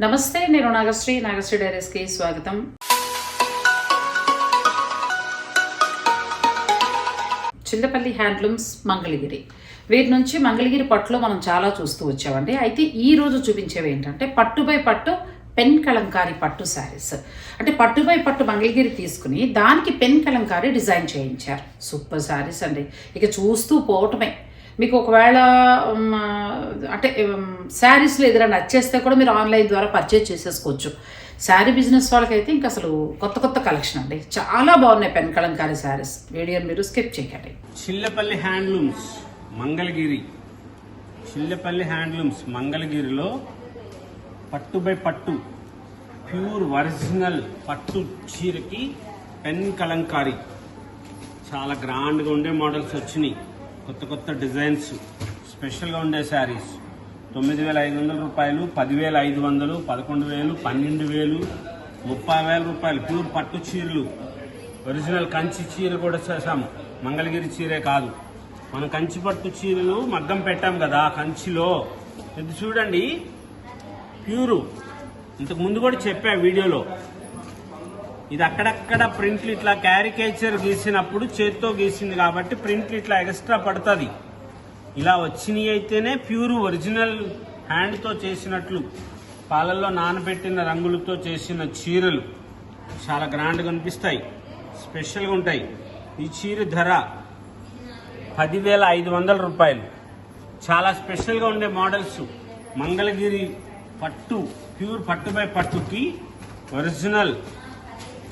నమస్తే నేను నాగశ్రీ. నాగశ్రీ డైరీస్కి స్వాగతం. చిల్లపల్లి హ్యాండ్లూమ్స్ మంగళగిరి. వీరి నుంచి మంగళగిరి పట్టులో మనం చాలా చూస్తూ వచ్చామండి. అయితే ఈ రోజు చూపించేవి ఏంటంటే పట్టు బై పట్టు పెన్ కలంకారీ పట్టు శారీస్. అంటే పట్టు బై పట్టు మంగళగిరి తీసుకుని దానికి పెన్ కలంకారీ డిజైన్ చేయించారు. సూపర్ శారీస్ అండి. ఇక చూస్తూ పోవటమే. మీకు ఒకవేళ అంటే శారీస్లో ఏదైనా నచ్చేస్తే కూడా మీరు ఆన్లైన్ ద్వారా పర్చేజ్ చేసేసుకోవచ్చు. శారీ బిజినెస్ వాళ్ళకైతే ఇంకా అసలు కొత్త కొత్త కలెక్షన్ అండి. చాలా బాగున్నాయి పెన్ కలంకారీ శారీస్. వీడియో మీరు స్కిప్ చేయకండి. చిల్లపల్లి హ్యాండ్లూమ్స్ మంగళగిరి. చిల్లపల్లి హ్యాండ్లూమ్స్ మంగళగిరిలో పట్టు బై పట్టు ప్యూర్ ఒరిజినల్ పట్టు చీరకి పెన్ కలంకారీ. చాలా గ్రాండ్గా ఉండే మోడల్స్ వచ్చినాయి. కొత్త కొత్త డిజైన్స్ స్పెషల్గా ఉండే శారీస్. తొమ్మిది వేల ఐదు వందల రూపాయలు పదివేల ఐదు వందలు పదకొండు వేలు పన్నెండు వేలు ముప్పై వేల రూపాయలు. ప్యూర్ పట్టు చీరలు. ఒరిజినల్ కంచి చీర కూడా చేసాము మంగళగిరి చీరే కాదు. మనం కంచి పట్టు చీరలు మగ్గం పెట్టాం కదా కంచిలో. ఇది చూడండి. ప్యూరు. ఇంతకు ముందు కూడా చెప్పా వీడియోలో. ఇది అక్కడక్కడ ప్రింట్లు ఇట్లా క్యారికేచర్ గీసినప్పుడు చేత్తో గీసింది కాబట్టి ప్రింట్లు ఇట్లా ఎక్స్ట్రా పడుతుంది. ఇలా వచ్చినవి అయితేనే ప్యూర్ ఒరిజినల్ హ్యాండ్తో చేసినట్లు పాలల్లో నానబెట్టిన రంగులతో చేసిన చీరలు చాలా గ్రాండ్గా అనిపిస్తాయి స్పెషల్గా ఉంటాయి. ఈ చీర ధర పదివేల ఐదు వందల రూపాయలు. చాలా స్పెషల్గా ఉండే మోడల్స్. మంగళగిరి పట్టు ప్యూర్ పట్టుపై పట్టుకి original.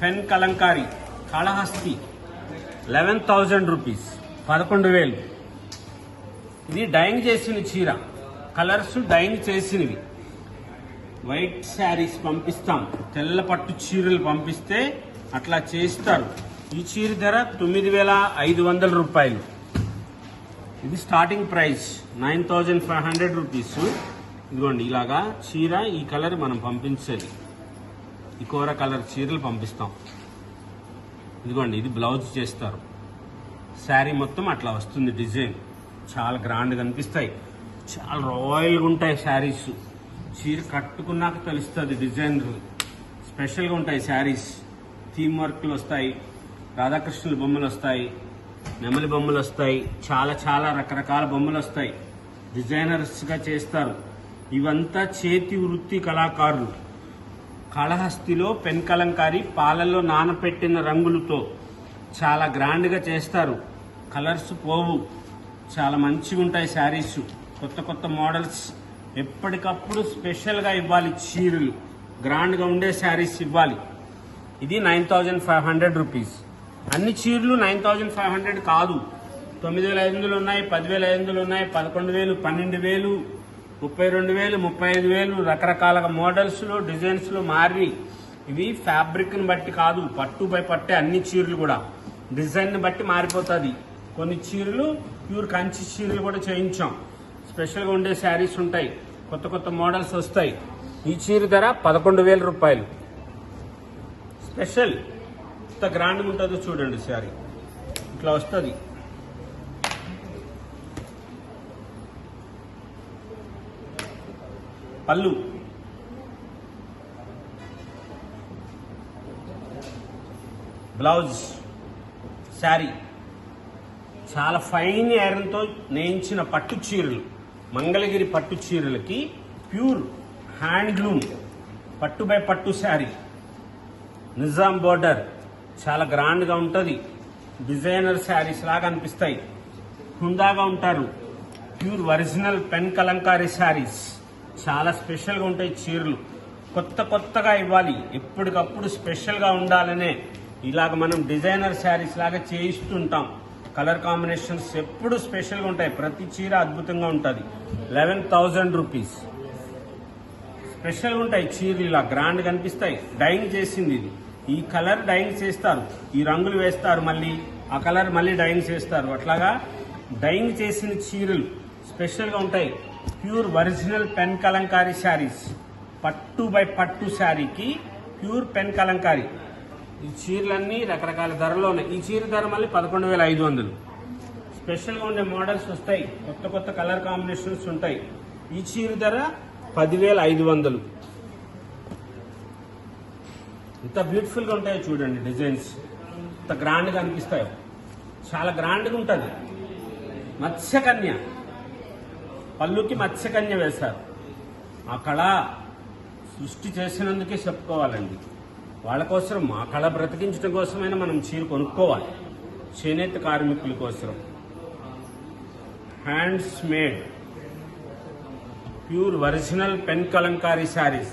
Pen Kalamkari Kalahasti eleven thousand rupees పదకొండు వేలు. ఇది డైంగ్ చేసిన చీర. కలర్స్ డైంగ్ చేసినవి. వైట్ శారీస్ పంపిస్తాం. తెల్ల పట్టు చీరలు పంపిస్తే అట్లా చేస్తారు. ఈ చీర ధర తొమ్మిది వేల ఐదు వందల రూపాయలు. ఇది starting price nine thousand five hundred rupees. ఇదిగోండి ఇలాగా చీర ఈ కలర్ మనం పంపించాలి ఇకోరా కలర్ చీరలు పంపిస్తాం. ఇదిగోండి ఇది బ్లౌజ్ చేస్తారు. శారీ మొత్తం అట్లా వస్తుంది డిజైన్. చాలా గ్రాండ్గా అనిపిస్తాయి. చాలా రాయల్గా ఉంటాయి శారీస్. చీర కట్టుకున్నాక తెలుస్తుంది డిజైన్ స్పెషల్గా ఉంటాయి శారీస్. థీమ్ వర్క్లు వస్తాయి రాధాకృష్ణుల బొమ్మలు వస్తాయి నెమలి బొమ్మలు వస్తాయి చాలా చాలా రకరకాల బొమ్మలు వస్తాయి. డిజైనర్స్గా చేస్తారు. ఇవంతా చేతి వృత్తి కళాకారులు. కాళహస్తిలో పెన్ కలంకారి పాలల్లో నానపెట్టిన రంగులతో చాలా గ్రాండ్గా చేస్తారు. కలర్స్ పోవు. చాలా మంచిగా ఉంటాయి శారీస్. కొత్త కొత్త మోడల్స్. ఎప్పటికప్పుడు స్పెషల్గా ఇవ్వాలి చీరలు. గ్రాండ్గా ఉండే శారీస్ ఇవ్వాలి. ఇది nine thousand five hundred rupees. అన్ని చీరలు నైన్ థౌజండ్ ఫైవ్ హండ్రెడ్ కాదు. తొమ్మిది వేల ఐదు వందలు ఉన్నాయి పదివేల ఐదు వందలు ఉన్నాయి పదకొండు వేలు పన్నెండు వేలు. ముప్పై రెండు వేలు ముప్పై ఐదు వేలు రకరకాల మోడల్స్లో డిజైన్స్లో మారి ఇవి ఫ్యాబ్రిక్ని బట్టి కాదు పట్టు బై పట్టే అన్ని చీరలు కూడా. డిజైన్ని బట్టి మారిపోతుంది. కొన్ని చీరలు ప్యూర్ కంచి చీరలు కూడా చేయించాం. స్పెషల్గా ఉండే శారీస్ ఉంటాయి. కొత్త కొత్త మోడల్స్ వస్తాయి. ఈ చీర ధర పదకొండు వేల రూపాయలు. స్పెషల్ ఎంత గ్రాండ్గా ఉంటుందో చూడండి శారీ. ఇట్లా వస్తుంది. పళ్ళు. బ్లౌజ్ శారీ. చాలా ఫైన్ ఐరన్తో నేయించిన పట్టు చీరలు. మంగళగిరి పట్టు చీరలకి ప్యూర్ హ్యాండ్లూమ్ పట్టు బై పట్టు శారీ. నిజాం బోర్డర్. చాలా గ్రాండ్గా ఉంటుంది. డిజైనర్ శారీస్ లాగా అనిపిస్తాయి. హుందాగా ఉంటారు. Pure original pen Kalamkari saris. చాలా స్పెషల్గా ఉంటాయి చీరలు. కొత్త కొత్తగా ఇవ్వాలి. ఎప్పటికప్పుడు స్పెషల్గా ఉండాలనే ఇలాగ మనం డిజైనర్ శారీస్ లాగా చేయిస్తుంటాం. కలర్ కాంబినేషన్స్ ఎప్పుడు స్పెషల్గా ఉంటాయి. ప్రతి చీర అద్భుతంగా ఉంటుంది. Eleven thousand rupees. స్పెషల్గా ఉంటాయి చీరలు ఇలా గ్రాండ్ కనిపిస్తాయి. డైయింగ్ చేసింది ఇది. ఈ కలర్ డైయింగ్ చేస్తారు. ఈ రంగులు వేస్తారు మళ్ళీ. ఆ కలర్ మళ్ళీ డైయింగ్ చేస్తారు. అట్లాగా డైయింగ్ చేసిన చీరలు స్పెషల్గా ఉంటాయి. Pure original pen Kalamkari saris. పట్టు బై పట్టు శారీకి ప్యూర్ పెన్ కలంకారీ. ఈ చీరలన్నీ రకరకాల ధరలో ఉన్నాయి. ఈ చీర ధర మళ్ళీ పదకొండు వేల ఐదు వందలు. స్పెషల్గా ఉండే మోడల్స్ వస్తాయి. కొత్త కొత్త కలర్ కాంబినేషన్స్ ఉంటాయి. ఈ చీర ధర పదివేల ఐదు వందలు. ఇంత బ్యూటిఫుల్గా ఉంటాయో చూడండి డిజైన్స్. ఎంత గ్రాండ్గా అనిపిస్తాయో. చాలా గ్రాండ్గా ఉంటుంది. మత్స్యకన్య. పళ్ళుకి మత్స్యకన్య వేశారు. ఆ కళ సృష్టి చేసినందుకే చెప్పుకోవాలండి. వాళ్ళ కోసం మా కళ బ్రతికించడం కోసమైనా మనం చీర కొనుక్కోవాలి. చేనేత కార్మికుల కోసం hands made. Pure original pen Kalamkari saris.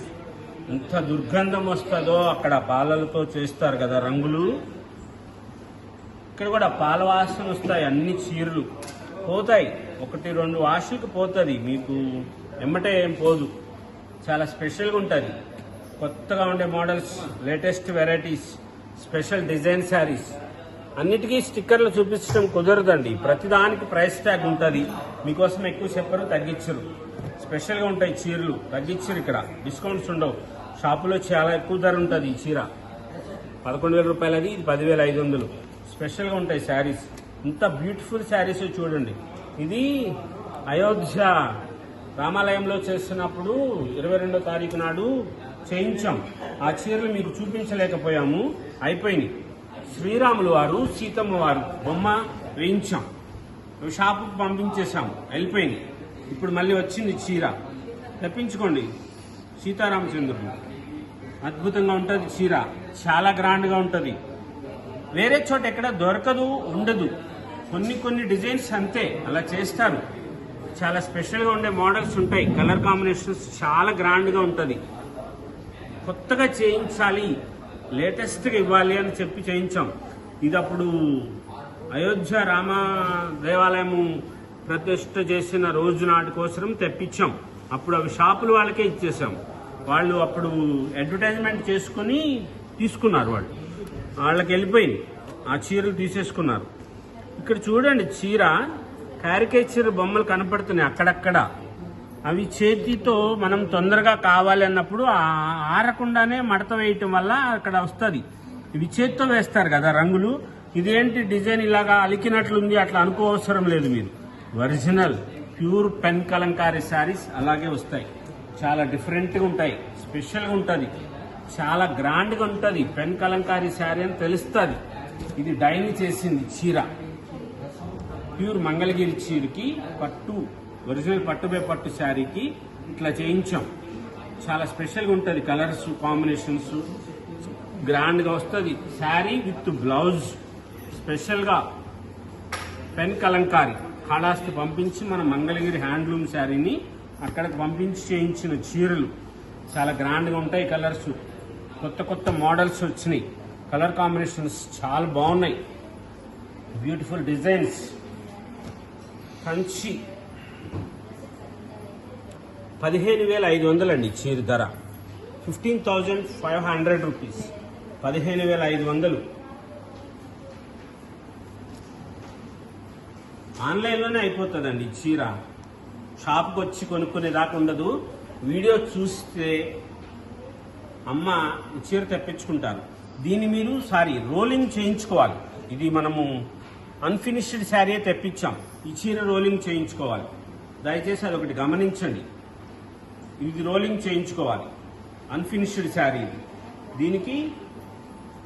ఎంత దుర్గంధం వస్తుందో అక్కడ పాలలతో చేస్తారు కదా రంగులు. ఇక్కడ కూడా పాల వాసన వస్తాయి అన్ని చీరలు. పోతాయి. ఒకటి రెండు వాషులకు పోతుంది. మీకు ఎమ్మటే ఏం పోదు. చాలా స్పెషల్గా ఉంటుంది. కొత్తగా ఉండే models latest varieties special design saris. అన్నిటికీ స్టిక్కర్లు చూపించడం కుదరదండి. ప్రతిదానికి ప్రైస్ ట్యాగ్ ఉంటుంది. మీకోసం ఎక్కువ చెప్పరు తగ్గించరు. స్పెషల్గా ఉంటాయి చీరలు. తగ్గించరు ఇక్కడ. డిస్కౌంట్స్ ఉండవు. షాపులో చాలా ఎక్కువ ధర ఉంటుంది ఈ చీర. పదకొండు వేల రూపాయలది ఇది పదివేల ఐదు వందలు. స్పెషల్గా ఉంటాయి శారీస్. ఇంత బ్యూటిఫుల్ శారీస్ చూడండి. ఇది అయోధ్య రామాలయంలో చేస్తున్నప్పుడు ఇరవై రెండో తారీఖు నాడు చేయించాం. ఆ చీరలు మీకు చూపించలేకపోయాము. అయిపోయినాయి. శ్రీరాములు వారు సీతమ్మ వారు బొమ్మ వేయించాం. షాపుకు పంపించేశాం. వెళ్ళిపోయింది ఇప్పుడు మళ్ళీ వచ్చింది చీర. తెప్పించుకోండి. సీతారామచంద్రుడు. అద్భుతంగా ఉంటుంది చీర. చాలా గ్రాండ్గా ఉంటుంది. వేరే చోట ఎక్కడ దొరకదు ఉండదు. కొన్ని కొన్ని డిజైన్స్ అంతే అలా చేస్తారు. చాలా స్పెషల్గా ఉండే మోడల్స్ ఉంటాయి. కలర్ కాంబినేషన్స్ చాలా గ్రాండ్గా ఉంటుంది. కొత్తగా చేయించాలి లేటెస్ట్గా ఇవ్వాలి అని చెప్పి చేయించాం. ఇది అప్పుడు అయోధ్య రామ దేవాలయము ప్రతిష్ట చేసిన రోజు నాటి కోసం తెప్పించాం. అప్పుడు అవి షాపుల వాళ్ళకే ఇచ్చేసాం. వాళ్ళు అప్పుడు అడ్వర్టైజ్మెంట్ చేసుకుని తీసుకున్నారు వాళ్ళు. వాళ్ళకి వెళ్ళిపోయింది. ఆ చీరలు తీసేసుకున్నారు. ఇక్కడ చూడండి చీర క్యారికేచర్ బొమ్మలు కనపడుతున్నాయి అక్కడక్కడ. అవి చేతితో మనం తొందరగా కావాలి అన్నప్పుడు ఆరకుండానే మడత వేయటం వల్ల అక్కడ వస్తుంది. ఇవి చేత్తో వేస్తారు కదా రంగులు. ఇదేంటి డిజైన్ ఇలాగా అలికినట్లుంది అట్లా అనుకోవసరం లేదు మీరు. Original pure pen Kalamkari saris అలాగే వస్తాయి. చాలా డిఫరెంట్గా ఉంటాయి. స్పెషల్గా ఉంటుంది. చాలా గ్రాండ్గా ఉంటుంది. పెన్ కలంకారీ శారీ అని తెలుస్తుంది. ఇది డైని చేసింది చీర. ప్యూర్ మంగళగిరి చీరకి పట్టు ఒరిజినల్ పట్టు బై పట్టు శారీకి ఇట్లా చేయించాం. చాలా స్పెషల్గా ఉంటుంది కలర్స్ కాంబినేషన్స్ గ్రాండ్గా వస్తుంది. శారీ విత్ బ్లౌజ్ స్పెషల్గా పెన్ కలంకారీ. కాళాస్తి పంపించి మన మంగళగిరి హ్యాండ్లూమ్ శారీని అక్కడికి పంపించి చేయించిన చీరలు. చాలా గ్రాండ్గా ఉంటాయి కలర్స్. కొత్త కొత్త మోడల్స్ వచ్చినాయి. కలర్ కాంబినేషన్స్ చాలా బాగున్నాయి. Beautiful designs Kanchi. పదిహేను వేల ఐదు వందలండి చీర ధర. Fifteen thousand five hundred rupees. పదిహేను వేల ఐదు వందలు. ఆన్లైన్లోనే అయిపోతుందండి చీర. షాప్కి వచ్చి కొనుక్కునే దాకా ఉండదు. వీడియో చూస్తే అమ్మ చీర తెప్పించుకుంటారు. దీన్ని మీరు సారీ రోలింగ్ చేయించుకోవాలి. ఇది మనము అన్ఫినిష్డ్ శారీ తెప్పించాం. ఈ చీర రోలింగ్ చేయించుకోవాలి. దయచేసి అది ఒకటి గమనించండి. ఇది రోలింగ్ చేయించుకోవాలి. అన్ఫినిష్డ్ శారీ దీనికి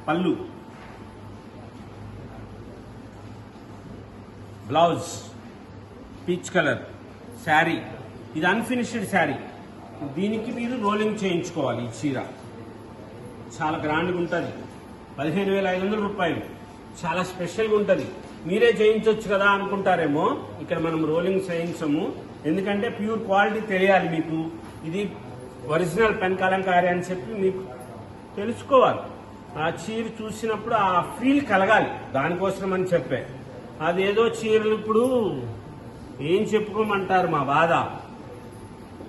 పళ్ళు. బ్లౌజ్. Peach colour. శారీ. ఇది అన్ఫినిష్డ్ శారీ. దీనికి మీరు రోలింగ్ చేయించుకోవాలి ఈ చీర. చాలా గ్రాండ్గా ఉంటుంది. పదిహేను వేల ఐదు వందల రూపాయలు. చాలా స్పెషల్గా ఉంటుంది. మీరే చేయించవచ్చు కదా అనుకుంటారేమో. ఇక్కడ మనం రోలింగ్ చేయించము. ఎందుకంటే ప్యూర్ క్వాలిటీ తెలియాలి మీకు. ఇది ఒరిజినల్ పెన్ కలంకారీ అని చెప్పి మీకు తెలుసుకోవాలి. ఆ చీర చూసినప్పుడు ఆ ఫీల్ కలగాలి. దానికోసం అని చెప్పే. అదేదో చీరలు ఇప్పుడు ఏం చెప్పుకోమంటారు మా బాధ.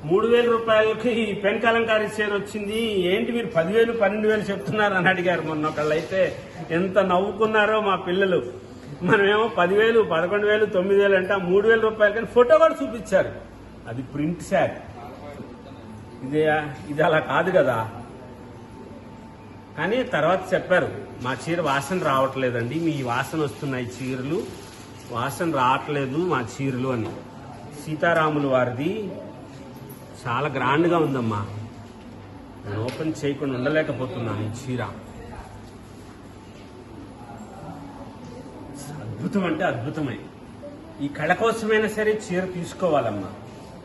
మూడు వేల రూపాయలకి ఈ పెన్ కలంకారీ చీర వచ్చింది. ఏంటి మీరు పదివేలు పన్నెండు వేలు చెప్తున్నారు అని అడిగారు మొన్న ఒకళ్ళు అయితే ఎంత నవ్వుకున్నారో మా పిల్లలు. మనమేమో పదివేలు పదకొండు వేలు తొమ్మిది వేలు అంటే మూడు వేల రూపాయలు కానీ ఫోటో కూడా చూపించారు. అది ప్రింట్ శారీ ఇది ఇది అలా కాదు కదా. కానీ తర్వాత చెప్పారు మా చీర వాసన రావట్లేదండి మీ వాసన వస్తున్నాయి చీరలు వాసన రావట్లేదు మా చీరలు అని. సీతారాములు వారిది చాలా గ్రాండ్గా ఉందమ్మా. నేను ఓపెన్ చేయకుండా ఉండలేకపోతున్నాను ఈ చీర. అద్భుతం అంటే అద్భుతమే. ఈ కళ కోసమైనా సరే చీర తీసుకోవాలమ్మా.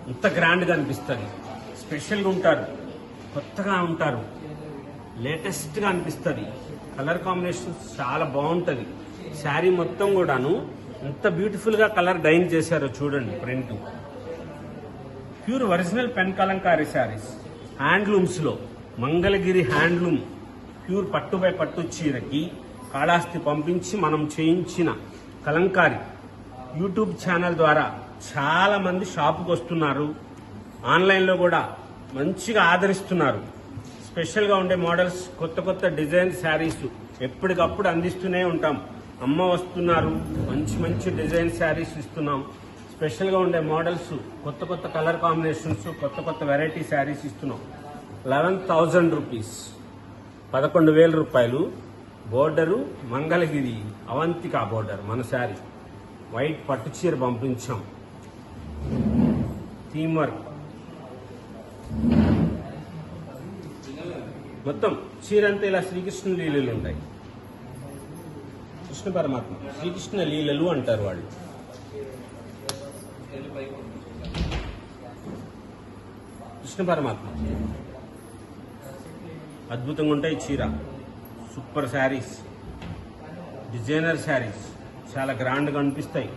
ఇంత గ్రాండ్గా అనిపిస్తుంది. స్పెషల్గా ఉంటారు. కొత్తగా ఉంటారు. లేటెస్ట్గా అనిపిస్తుంది. కలర్ కాంబినేషన్ చాలా బాగుంటుంది. శారీ మొత్తం కూడాను ఎంత బ్యూటిఫుల్గా కలర్ డైన్ చేశారో చూడండి print pure original pen Kalamkari saris హ్యాండ్లూమ్స్లో Mangalagiri handloom pure పట్టుపై పట్టు చీరకి కాళాస్తి పంపించి మనం చేయించిన కలంకారి యూట్యూబ్ ఛానల్ ద్వారా చాలా మంది షాపుకి వస్తున్నారు. ఆన్లైన్లో కూడా మంచిగా ఆదరిస్తున్నారు. స్పెషల్గా ఉండే మోడల్స్ కొత్త కొత్త డిజైన్ శారీస్ ఎప్పటికప్పుడు అందిస్తూనే ఉంటాం. అమ్మ వస్తున్నారు మంచి మంచి డిజైన్ శారీస్ ఇస్తున్నాం. స్పెషల్గా ఉండే మోడల్స్ కొత్త కొత్త కలర్ కాంబినేషన్స్ కొత్త కొత్త వెరైటీ శారీస్ ఇస్తున్నాం. లెవెన్ థౌజండ్ రూపీస్ పదకొండు వేల రూపాయలు బోర్డరు మంగళగిరి అవంతిక బోర్డర్ మన శారీ వైట్ పట్టు చీర పంపించాం. థీమ్ వర్క్ మొత్తం చీర అంతా ఇలా శ్రీకృష్ణ లీలలు ఉంటాయి. కృష్ణ పరమాత్మ. శ్రీకృష్ణ లీలలు అంటారు వాళ్ళు. కృష్ణ పరమాత్మ. అద్భుతంగా ఉంటాయి చీర. సూపర్ శారీస్ డిజైనర్ శారీస్ చాలా గ్రాండ్గా అనిపిస్తాయి.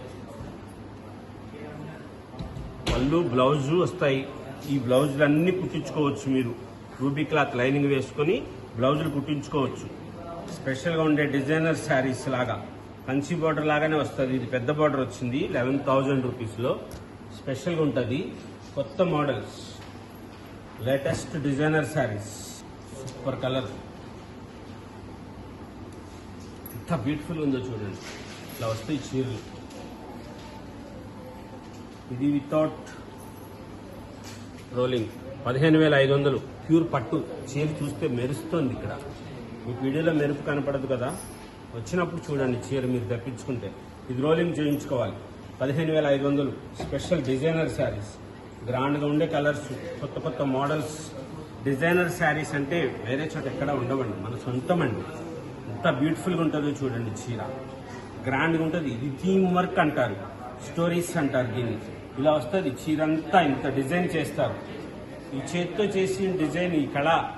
పళ్ళు బ్లౌజు వస్తాయి. ఈ బ్లౌజులు అన్నీ కుట్టించుకోవచ్చు మీరు. రూబీ క్లాత్ లైనింగ్ వేసుకొని బ్లౌజులు కుట్టించుకోవచ్చు. స్పెషల్గా ఉండే డిజైనర్ శారీస్ లాగా. కంచి బార్డర్ లాగానే వస్తుంది. ఇది పెద్ద బార్డర్ వచ్చింది లెవెన్ థౌజండ్ రూపీస్లో స్పెషల్గా ఉంటుంది. కొత్త models. Latest designer saris. Super colour. ఎంత బ్యూటిఫుల్ ఉందో చూడండి. ఇట్లా వస్తాయి చీరలు. ఇది వితౌట్ రోలింగ్ పదిహేను వేల ఐదు వందలు. ప్యూర్ పట్టు. చీర చూస్తే మెరుస్తుంది ఇక్కడ. మీకు వీడియోలో మెరుపు కనపడదు కదా? వచ్చినప్పుడు చూడండి చీర మీరు తెప్పించుకుంటే. ఇది రోలింగ్ చేయించుకోవాలి. పదిహేను వేల ఐదు వందలు. స్పెషల్ డిజైనర్ శారీస్ గ్రాండ్గా ఉండే కలర్స్ కొత్త కొత్త మోడల్స్ డిజైనర్ శారీస్ అంటే వేరే చోట ఎక్కడ ఉండవండి. మన సొంతం అండి. ఎంత బ్యూటిఫుల్గా ఉంటుందో చూడండి చీర. గ్రాండ్గా ఉంటుంది. ఇది థీమ్ వర్క్ అంటారు. స్టోరీస్ అంటారు దీన్ని. ఇలా వస్తుంది. చీర అంతా ఇంత డిజైన్ చేస్తారు. ఈ చేతితో చేసిన డిజైన్ ఈ కళ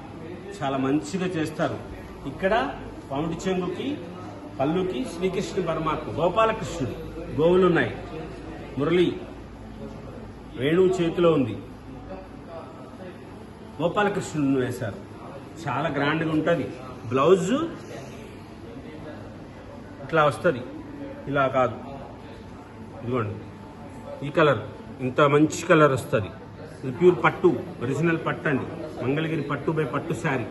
చాలా మంచిగా చేస్తారు. ఇక్కడ పౌండి చెంగుకి పళ్ళుకి శ్రీకృష్ణ పరమాత్మ గోపాలకృష్ణుడు గోవులు ఉన్నాయి. మురళి వేణువు చేతిలో ఉంది. గోపాలకృష్ణుడు వేశారు. చాలా గ్రాండ్గా ఉంటుంది. బ్లౌజు ఇట్లా వస్తుంది. ఇలా కాదు. ఇదిగోండి. ఈ కలర్. ఇంత మంచి కలర్ వస్తుంది. ఇది ప్యూర్ పట్టు. ఒరిజినల్ పట్టు అండి మంగళగిరి పట్టు బై పట్టు శారీ.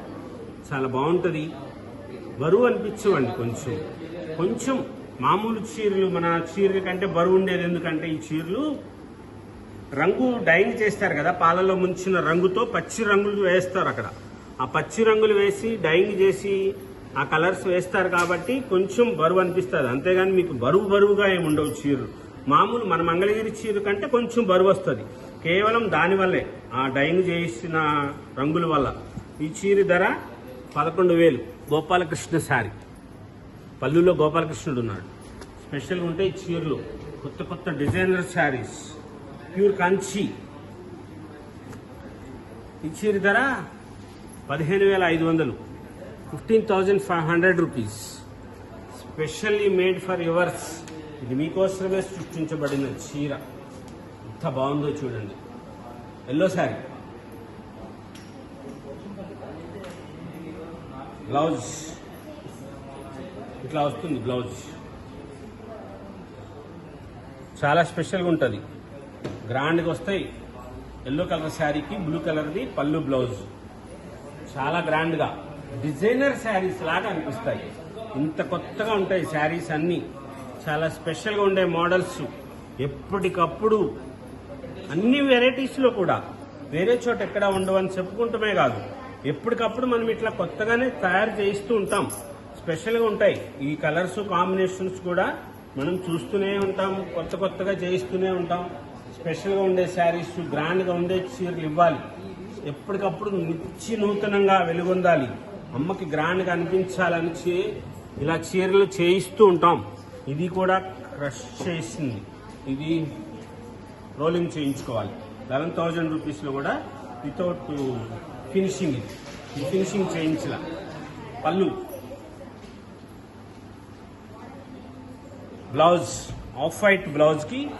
చాలా బాగుంటుంది. బరువు అనిపించవండి కొంచెం. కొంచెం మామూలు చీరలు మన చీరల కంటే బరువు ఉండేది ఎందుకంటే ఈ చీరలు రంగు డైయింగ్ చేస్తారు కదా పాలలో ముంచిన రంగుతో పచ్చి రంగులు వేస్తారు అక్కడ. ఆ పచ్చి రంగులు వేసి డైయింగ్ చేసి ఆ కలర్స్ వేస్తారు కాబట్టి కొంచెం బరువు అనిపిస్తుంది. అంతేగాని మీకు బరువు బరువుగా ఏమి ఉండవు చీరలు. మామూలు మన మంగళగిరి చీర కంటే కొంచెం బరువు వస్తుంది. కేవలం దానివల్లే ఆ డైయింగ్ చేసిన రంగుల వల్ల. ఈ చీర ధర పదకొండు వేలు. గోపాలకృష్ణ శారీ. పల్లులో గోపాలకృష్ణుడు ఉన్నాడు. స్పెషల్గా ఉంటాయి చీరలు. కొత్త కొత్త డిజైనర్ శారీస్. ప్యూర్ కంచి. ఈ చీర ధర పదిహేను వేల ఐదు వందలు. Fifteen thousand five hundred rupees. Specially made for yours. ఇది మీకోసమే సృష్టించబడిన చీర. ఎంత బాగుందో చూడండి. ఎల్లో శారీ. బ్లౌజ్. ఇట్లా వస్తుంది బ్లౌజ్. చాలా స్పెషల్గా ఉంటుంది. గ్రాండ్గా వస్తాయి. ఎల్లో కలర్ శారీకి బ్లూ కలర్ది పళ్ళు బ్లౌజ్. చాలా గ్రాండ్గా. డిజైనర్ శారీస్ లాగా అనిపిస్తాయి. ఇంత కొత్తగా ఉంటాయి శారీస్ అన్నీ. చాలా స్పెషల్గా ఉండే మోడల్స్. ఎప్పటికప్పుడు అన్ని వెరైటీస్లో కూడా. వేరే చోట ఎక్కడ ఉండవని చెప్పుకుంటమే కాదు. ఎప్పటికప్పుడు మనం ఇట్లా కొత్తగానే తయారు చేయిస్తూ ఉంటాం. స్పెషల్గా ఉంటాయి. ఈ కలర్స్ కాంబినేషన్స్ కూడా మనం చూస్తూనే ఉంటాం. కొత్త కొత్తగా చేయిస్తూనే ఉంటాం. స్పెషల్గా ఉండే శారీస్ గ్రాండ్గా ఉండే చీరలు ఇవ్వాలి. ఎప్పటికప్పుడు నిత్య నూతనంగా వెలుగొందాలి. అమ్మకి గ్రాండ్గా అనిపించాలని చే- ఇలా చీరలు చేయిస్తూ ఉంటాం. ఇది కూడా క్రష్ చేసింది. ఇది రోలింగ్ చేయించుకోవాలి. లెవెన్ థౌజండ్ రూపీస్లో కూడా వితౌట్ ఫినిషింగ్ uh, ఇది. ఫినిషింగ్ చేయించలా. పళ్ళు. బ్లౌజ్ ఆఫ్ వైట్ బ్లౌజ్కి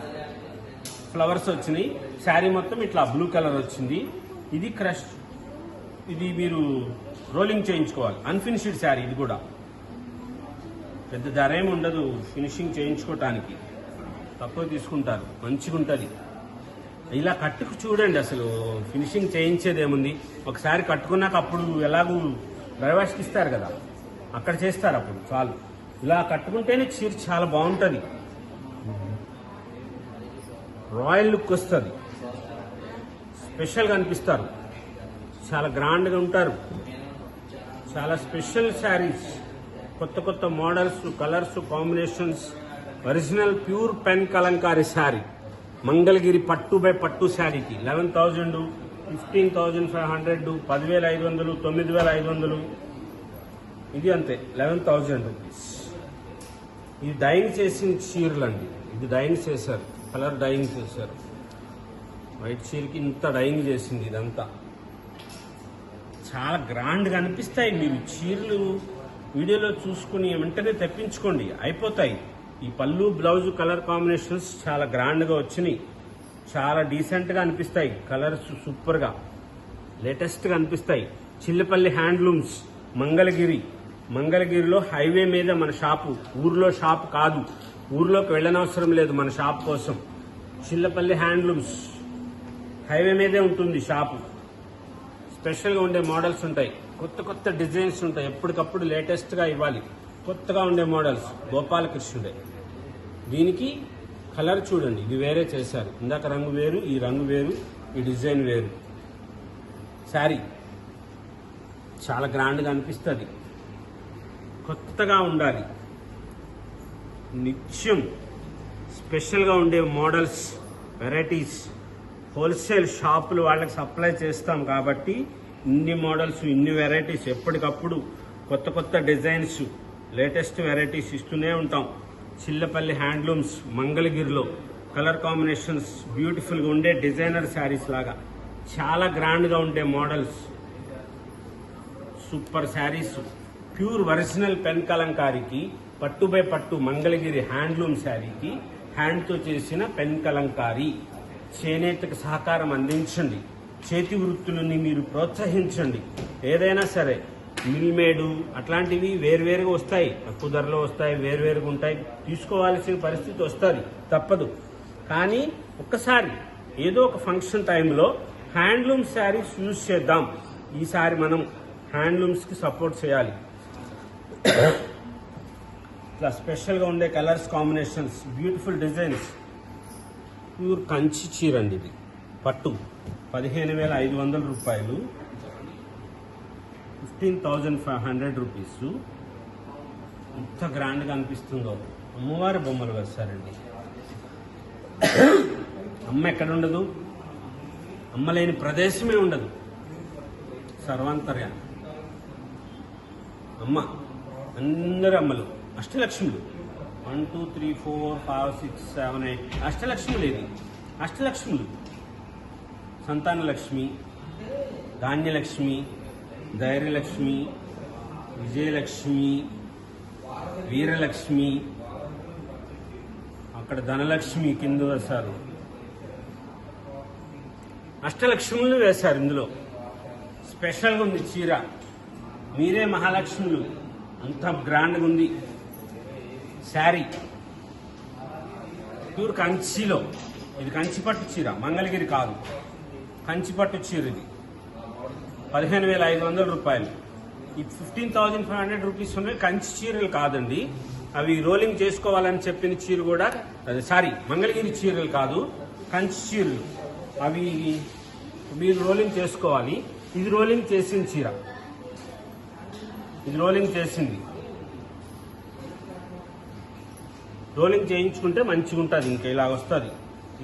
ఫ్లవర్స్ వచ్చినాయి. శారీ మొత్తం ఇట్లా బ్లూ కలర్ వచ్చింది. ఇది క్రష్ ఇది మీరు రోలింగ్ చేయించుకోవాలి. అన్ఫినిష్డ్ శారీ ఇది కూడా. పెద్ద ధర ఏమి ఉండదు. ఫినిషింగ్ చేయించుకోవటానికి తక్కువ తీసుకుంటారు. మంచిగా ఉంటుంది. ఇలా కట్టుకు చూడండి అసలు. ఫినిషింగ్ చేయించేది ఏముంది ఒకసారి కట్టుకున్నాక అప్పుడు ఎలాగూ డ్రైవర్స్కి ఇస్తారు కదా. అక్కడ చేస్తారు అప్పుడు. చాలు. ఇలా కట్టుకుంటేనే చీర చాలా బాగుంటుంది. రాయల్ లుక్ వస్తుంది. స్పెషల్గా అనిపిస్తారు. చాలా గ్రాండ్గా ఉంటారు. చాలా స్పెషల్ శారీస్ కొత్త కొత్త models colours combinations original pure pen Kalamkari sari Mangalagiri పట్టు బై పట్టు శారీకి eleven thousand fifteen thousand five hundred పదివేల ఐదు వందలు తొమ్మిది వేల ఐదు వందలు. ఇది అంతే లెవెన్ థౌజండ్ రూపీస్ ఇది డైన్ చేసిన చీరలు అండి ఇది డైన్ చేశారు కలర్ డైన్ చేశారు. వైట్ చీరకి ఇంత డైన్ చేసింది ఇదంతా. చాలా గ్రాండ్గా అనిపిస్తాయి. మీరు చీరలు వీడియోలో చూసుకుని వెంటనే తెప్పించుకోండి. అయిపోతాయి. ఈ పళ్ళు బ్లౌజ్ కలర్ కాంబినేషన్స్ చాలా గ్రాండ్గా వచ్చినాయి. చాలా డీసెంట్గా అనిపిస్తాయి. కలర్స్ సూపర్గా లేటెస్ట్గా అనిపిస్తాయి. చిల్లపల్లి హ్యాండ్లూమ్స్ మంగళగిరి. మంగళగిరిలో హైవే మీద మన షాపు ఊర్లో షాప్ కాదు. ఊర్లోకి వెళ్ళనవసరం లేదు మన షాప్ కోసం. చిల్లపల్లి హ్యాండ్లూమ్స్ హైవే మీదే ఉంటుంది షాపు స్పెషల్గా ఉండే మోడల్స్ ఉంటాయి. కొత్త కొత్త డిజైన్స్ ఉంటాయి. ఎప్పటికప్పుడు లేటెస్ట్గా ఇవ్వాలి. కొత్తగా ఉండే మోడల్స్. గోపాలకృష్ణుడే. దీనికి కలర్ చూడండి. ఇది వేరే చేశారు. ఇందాక రంగు వేరు ఈ రంగు వేరు ఈ డిజైన్ వేరు. శారీ. చాలా గ్రాండ్గా అనిపిస్తుంది. కొత్తగా ఉండాలి. నిత్యం స్పెషల్గా ఉండే మోడల్స్ వెరైటీస్. హోల్సేల్ షాపులు వాళ్ళకి సప్లై చేస్తాం కాబట్టి ఇన్ని మోడల్స్ ఇన్ని వెరైటీస్ ఎప్పటికప్పుడు కొత్త కొత్త డిజైన్స్ లేటెస్ట్ వెరైటీస్ ఇస్తూనే ఉంటాం. చిల్లపల్లి హ్యాండ్లూమ్స్ మంగళగిరిలో కలర్ కాంబినేషన్స్ బ్యూటిఫుల్గా ఉండే డిజైనర్ శారీస్ లాగా చాలా గ్రాండ్గా ఉండే models. Super saris pure original pen కలంకారీకి పట్టు బై పట్టు మంగళగిరి హ్యాండ్లూమ్ శారీకి హ్యాండ్తో చేసిన పెన్ కలంకారీ. చేనేతకు సహకారం అందించండి. చేతి వృత్తులని మీరు ప్రోత్సహించండి. ఏదైనా సరే మిల్మేడు అట్లాంటివి వేరువేరుగా వస్తాయి. తక్కువ ధరలో వస్తాయి వేరువేరుగా ఉంటాయి. తీసుకోవాల్సిన పరిస్థితి వస్తుంది తప్పదు. కానీ ఒక్కసారి ఏదో ఒక ఫంక్షన్ టైంలో హ్యాండ్లూమ్ శారీస్ యూజ్ చేద్దాం. ఈసారి మనం హ్యాండ్లూమ్స్కి సపోర్ట్ చేయాలి. ఇట్లా స్పెషల్గా ఉండే colours combinations beautiful designs. Pure Kanchi చీర అండి ఇది. పట్టు. పదిహేను వేల ఐదు వందల రూపాయలు. Fifteen thousand five hundred rupees. ఎంత గ్రాండ్గా అనిపిస్తుందో. అమ్మవారి బొమ్మలు వేస్తారండి అమ్మ ఎక్కడ ఉండదు? అమ్మ లేని ప్రదేశమే ఉండదు. సర్వాంతర్య. అమ్మ అందరు అమ్మలు. అష్టలక్ష్ములు. One two three four five six seven eight. అష్టలక్ష్ములు ఇది అష్టలక్ష్ములు. సంతానలక్ష్మి ధాన్యలక్ష్మి ధైర్యలక్ష్మి విజయలక్ష్మి వీరలక్ష్మి. అక్కడ ధనలక్ష్మి కింద వేశారు. అష్టలక్ష్ములు వేశారు ఇందులో. స్పెషల్గా ఉంది చీర. మీరే మహాలక్ష్ములు. అంత గ్రాండ్గా ఉంది. శారీ. ప్యూర్ కంచిలో. ఇది కంచిపట్టు చీర. మంగళగిరి కాదు. కంచిపట్టు చీర ఇది పదిహేను వేల ఐదు వందల రూపాయలు. ఈ fifteen thousand five hundred rupees ఉన్నాయి కంచి చీరలు కాదండి. అవి రోలింగ్ చేసుకోవాలని చెప్పిన చీర కూడా సారీ మంగళగిరి చీరలు కాదు కంచి చీరలు. అవి మీరు రోలింగ్ చేసుకోవాలి. ఇది రోలింగ్ చేసిన చీర. ఇది రోలింగ్ చేసింది. రోలింగ్ చేయించుకుంటే మంచిగా ఉంటుంది ఇంకా ఇలా వస్తుంది.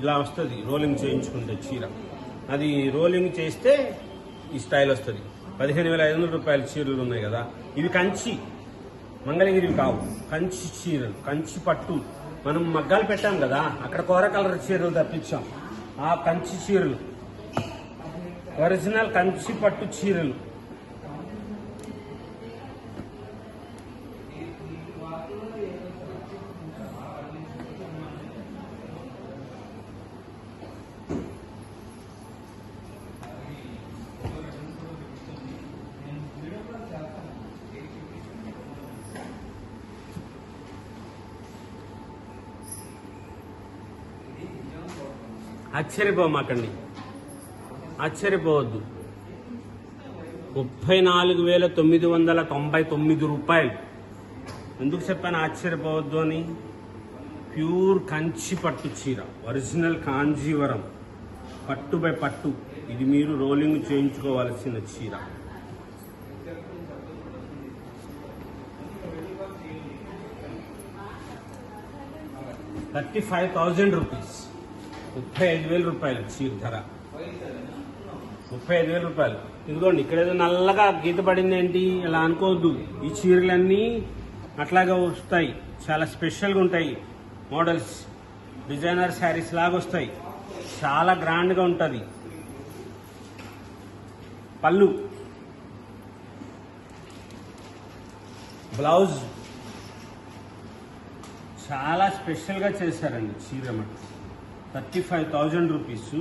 ఇలా వస్తుంది రోలింగ్ చేయించుకుంటే చీర. అది రోలింగ్ చేస్తే ఈ స్టైల్ వస్తుంది. పదిహేను వేల ఐదు వందల రూపాయల చీరలు ఉన్నాయి కదా. ఇవి కంచి మంగళగిరివి కావు. కంచి చీరలు కంచి పట్టు. మనం మగ్గాలు పెట్టాం కదా అక్కడ కూర కలర్ చీరలు తప్పించాం. ఆ కంచి చీరలు ఒరిజినల్ కంచి పట్టు చీరలు. ఆశ్చర్యపోమాకండి. ఆశ్చర్యపోవద్దు. ముప్పై నాలుగు వేల తొమ్మిది వందల తొంభై తొమ్మిది రూపాయలు. ఎందుకు చెప్పాను ఆశ్చర్యపోవద్దు అని? ప్యూర్ కంచి పట్టు చీర ఒరిజినల్ కాంజీవరం. పట్టు బై పట్టు. ఇది మీరు రోలింగ్ చేయించుకోవాల్సిన చీర. Thirty five thousand rupees. ముప్పై ఐదు వేల రూపాయలు చీర ధర. ముప్పై ఐదు వేల రూపాయలు. ఇదిగోండి ఇక్కడ ఏదో నల్లగా గీత పడింది ఏంటి? ఇలా అనుకోవద్దు. ఈ చీరలన్నీ అట్లాగా వస్తాయి. చాలా స్పెషల్గా ఉంటాయి. మోడల్స్. డిజైనర్ శారీస్ లాగా వస్తాయి. చాలా గ్రాండ్గా ఉంటుంది. పళ్ళు. బ్లౌజ్. చాలా స్పెషల్గా చేశారండి చీర మటు థర్టీ ఫైవ్ థౌజండ్ రూపీస్.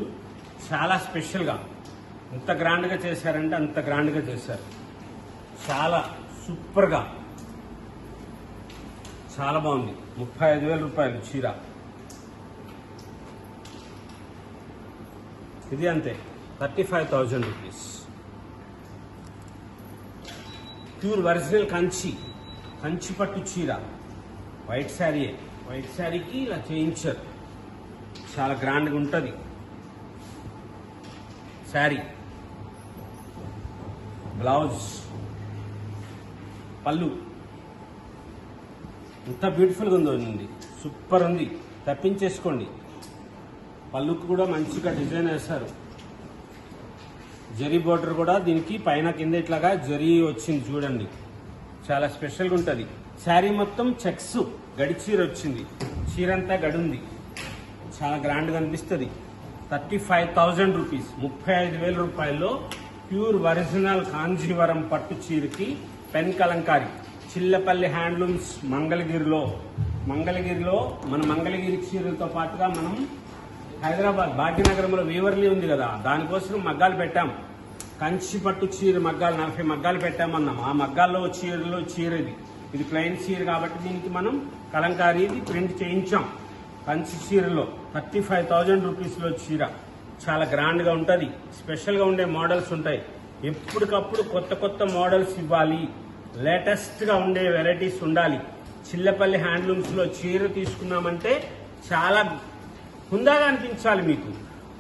చాలా స్పెషల్గా. ఎంత గ్రాండ్గా చేశారంటే అంత గ్రాండ్గా చేశారు. చాలా సూపర్గా. చాలా బాగుంది. ముప్పై ఐదు వేల రూపాయలు చీర. ఇది అంతే. Thirty five thousand rupees. Pure original Kanchi. Kanchi పట్టు చీర. వైట్ శారీయే. వైట్ శారీకి ఇలా చేయించారు. చాలా గ్రాండ్గా ఉంటుంది. శారీ. బ్లౌజ్. పళ్ళు. ఇంత బ్యూటిఫుల్గా ఉందో ఉంది సూపర్ ఉంది. తప్పించేసుకోండి. పళ్ళుకు కూడా మంచిగా డిజైన్ వేస్తారు జరీ బోర్డర్ కూడా దీనికి పైన కింద ఇట్లాగా జరీ వచ్చింది చూడండి. చాలా స్పెషల్గా ఉంటుంది. శారీ మొత్తం చెక్స్ గడి చీర వచ్చింది. చీర అంతా గడుంది. చాలా గ్రాండ్గా అనిపిస్తుంది. థర్టీ ఫైవ్ థౌజండ్ రూపీస్ ముప్పై ఐదు వేల రూపాయల్లో ప్యూర్ ఒరిజినల్ కాంజీవరం పట్టు చీరకి పెన్ కలంకారి. చిల్లపల్లి హ్యాండ్లూమ్స్ మంగళగిరిలో. మంగళగిరిలో మన మంగళగిరి చీరలతో పాటుగా మనం హైదరాబాద్ భాగ్యనగరంలో వీవర్లీ ఉంది కదా దానికోసం మగ్గాలు పెట్టాం. కంచి పట్టు చీర మగ్గాలు నలభై మగ్గాలు పెట్టామన్నాం ఆ మగ్గాల్లో చీరలో చీర ఇది. ఇది ప్లెయిన్ చీర కాబట్టి దీనికి మనం కలంకారీ ఇది ప్రింట్ చేయించాం. కంచి చీరలో థర్టీ ఫైవ్ థౌజండ్ రూపీస్లో చీర. చాలా గ్రాండ్గా ఉంటుంది. స్పెషల్గా ఉండే మోడల్స్ ఉంటాయి. ఎప్పటికప్పుడు కొత్త కొత్త మోడల్స్ ఇవ్వాలి. లేటెస్ట్గా ఉండే వెరైటీస్ ఉండాలి. చిల్లపల్లి హ్యాండ్లూమ్స్లో చీర తీసుకున్నామంటే చాలా హుందాగా అనిపించాలి మీకు.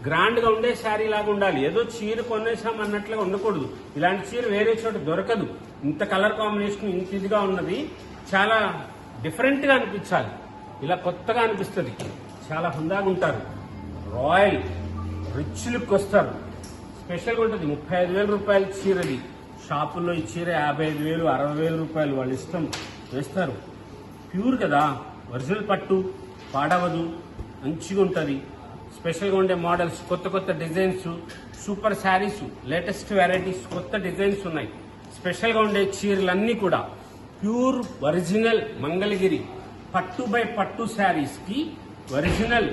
గ్రాండ్గా ఉండే శారీ లాగా ఉండాలి. ఏదో చీర కొనేసాం అన్నట్లుగా ఉండకూడదు. ఇలాంటి చీర వేరే చోట దొరకదు. ఇంత కలర్ కాంబినేషన్ ఇంత ఇదిగా ఉన్నది. చాలా డిఫరెంట్గా అనిపించాలి. ఇలా కొత్తగా అనిపిస్తుంది. చాలా హుందాగా ఉంటారు. రాయల్ రిచ్ లుక్ వస్తారు. స్పెషల్గా ఉంటుంది. ముప్పై ఐదు వేల రూపాయల చీరది. షాపుల్లో ఈ చీర యాభై ఐదు వేలు అరవై వేల రూపాయలు వాళ్ళు ఇష్టం వేస్తారు. ప్యూర్ కదా. ఒరిజినల్ పట్టు పాడవదు. మంచిగా ఉంటుంది. స్పెషల్గా ఉండే మోడల్స్ కొత్త కొత్త designs super saris latest varieties కొత్త డిజైన్స్ ఉన్నాయి. స్పెషల్గా ఉండే చీరలన్నీ కూడా ప్యూర్ ఒరిజినల్ మంగళగిరి పట్టు బై పట్టు శారీస్కి original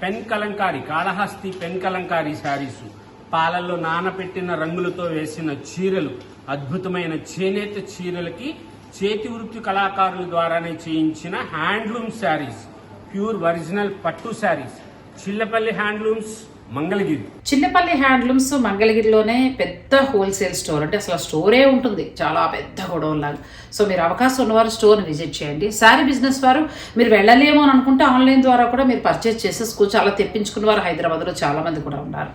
pen Kalamkari Kalahasti pen Kalamkari saris. పాలల్లో నానపెట్టిన రంగులతో వేసిన చీరలు అద్భుతమైన చేనేత చీరలకి చేతి వృత్తి కళాకారుల ద్వారానే చేయించిన హ్యాండ్లూమ్ శారీస్. ప్యూర్ ఒరిజినల్ పట్టు శారీస్. చిల్లపల్లి హ్యాండ్లూమ్స్ మంగళగిరి. చిన్నపల్లి హ్యాండ్లూమ్స్ మంగళగిరిలోనే పెద్ద హోల్సేల్ స్టోర్. అంటే అసలు స్టోరే ఉంటుంది. చాలా పెద్ద గొడవ లాగా సో మీరు అవకాశం ఉన్నవారు స్టోర్ని విజిట్ చేయండి. శారీ బిజినెస్ వారు మీరు వెళ్ళలేమో అని అనుకుంటే ఆన్లైన్ ద్వారా కూడా మీరు పర్చేస్ చేసేసుకోవచ్చు అలా తెప్పించుకున్న వారు హైదరాబాద్లో చాలామంది కూడా ఉన్నారు.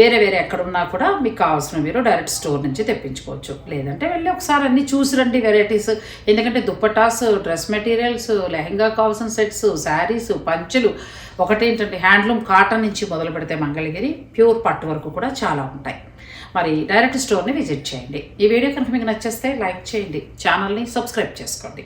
వేరే వేరే ఎక్కడున్నా కూడా మీకు కావాల్సిన మీరు డైరెక్ట్ స్టోర్ నుంచి తెప్పించుకోవచ్చు. లేదంటే వెళ్ళి ఒకసారి అన్ని చూసి రండి వెరైటీస్. ఎందుకంటే దుప్పటాస్ డ్రెస్ మెటీరియల్స్ లెహంగా కావాల్సిన సెట్స్ శారీస్ పంచులు. ఒకటేంటంటే హ్యాండ్లూమ్ కాటన్ నుంచి మొదలు పెడితే మంగళగిరి ప్యూర్ పట్టు వరకు కూడా చాలా ఉంటాయి. మరి డైరెక్ట్ స్టోర్ని విజిట్ చేయండి. ఈ వీడియో కనుక మీకు నచ్చేస్తే లైక్ చేయండి. ఛానల్ని సబ్స్క్రైబ్ చేసుకోండి.